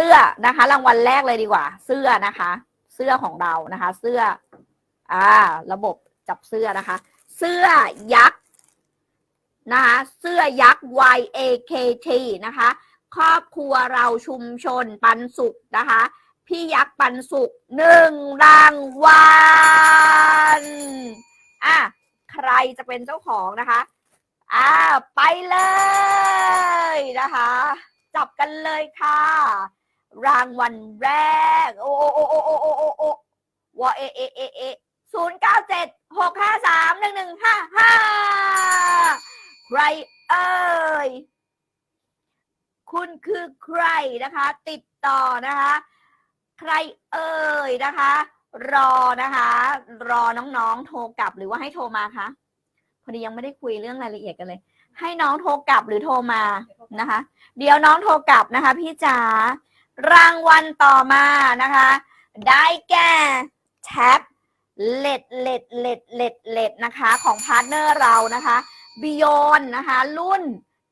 สื้อนะคะ รางวัลแรกเลยดีกว่า เสื้อนะคะ เสื้อของเรานะคะ เสื้อ อ่า ระบบจับเสื้อนะคะ เสื้อยักษ์นะคะเสื้อยักษ์ YAKT นะคะ ครอบครัวเราชุมชนปันสุขนะคะ พี่ยักษ์ปันสุขหนึ่งรางวัลอะใครจะเป็นเจ้าของนะคะอ่าไปเลยนะคะ จับกันเลยค่ะ รางวัลแรก โอ้โอ้โอ้โอ้โอ้โอ้โอ้วอเอเอเอเอศูนย์เก้าเจ็ดหกห้าสามหนึ่งหนึ่งห้าห้าใครเอ่ยคุณคือใครนะคะ ติดต่อนะคะ ใครเอ่ยนะคะ รอนะคะ รอน้องๆโทรกลับหรือว่าให้โทรมาคะพอดียังไม่ได้คุยเรื่องรายละเอียดกันเลย ให้น้องโทรกลับหรือโทรมานะคะ เดี๋ยวน้องโทรกลับนะคะ พี่จ๋า รางวัลต่อมานะคะ ได้แก่แท็บเล็ดเล็ดเล็ดเล็ดเล็ดนะคะ ของพาร์ทเนอร์เรานะคะบิยอนนะคะ รุ่น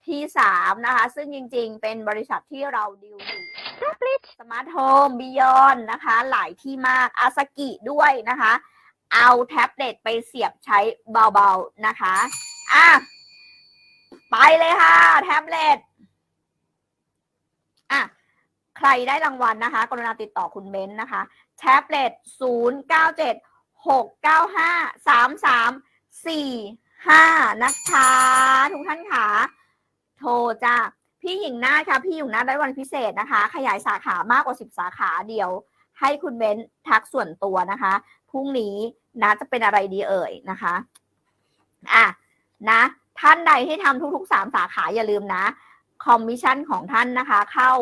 ที่สามนะคะ ซึ่งจริงๆ เป็นบริษัทที่เราดิวอยู่สมาร์ทโฮมบิยอนนะคะ หลายที่มากอาสกิด้วยนะคะ เอาแท็บเล็ตไปเสียบใช้เบาๆนะคะ อะ ไปเลยค่ะ แท็บเล็ตอะ ใครได้รางวัลนะคะ กรุณาติดต่อคุณเบนซ์นะคะ แท็บเล็ต 0 9 7 6 9 5 3 3 4 5 นะคะ ทุกท่านค่ะ โทรจ้าพี่หญิงนาค่ะ พี่หญิงนาได้วันพิเศษนะคะ ขยายสาขามากกว่า 10 สาขาเดียว ให้คุณเบนซ์ทักส่วนตัวนะคะ พรุ่งนี้นะจะเป็นอะไรดีเอ่ยนะคะ อะนะ ท่านใดที่ทำทุกๆ 3 สาขาอย่าลืมนะ คอมมิชชั่นของท่านนะคะ เข้า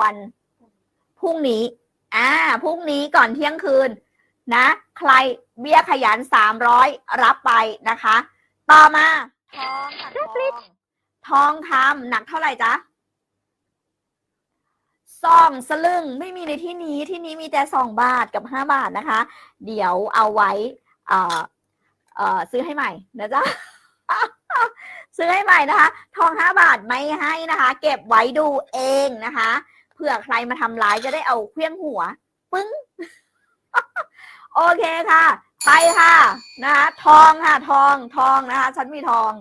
วันพรุ่งนี้ อ่าพรุ่งนี้ก่อนเที่ยงคืน นะ ใครเบี้ยขยันสามร้อยรับไปนะคะ ต่อมาทองค่ะทองทองคำหนักเท่าไหร่จ๊ะสองสลึงไม่มีในที่นี้ที่นี้มีแต่สองบาทกับห้าบาทนะคะ เดี๋ยวเอาไว้เอ่อเอ่อซื้อให้ใหม่นะจ๊ะซื้อให้ใหม่นะคะ ทองห้าบาทไม่ให้นะคะ เก็บไว้ดูเองนะคะ เผื่อใครมาทำร้ายจะได้เอาเครื่องหัว ปึ้ง โอเคค่ะ ไปค่ะนะคะทองค่ะ ทองทองนะคะฉันมีทอง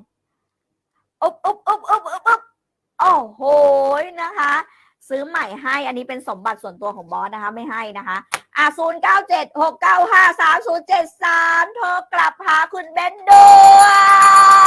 อุ๊บอุ๊บอุ๊บอุ๊บอุ๊บอุ๊บโอ้โหนะคะ ซื้อใหม่ให้ อันนี้เป็นสมบัติส่วนตัวของบอสนะคะ ไม่ให้นะคะอะศูนย์เก้าเจ็ดหกเก้าห้าสามศูนย์เจ็ดสามโทรกลับหาคุณเบนด่วน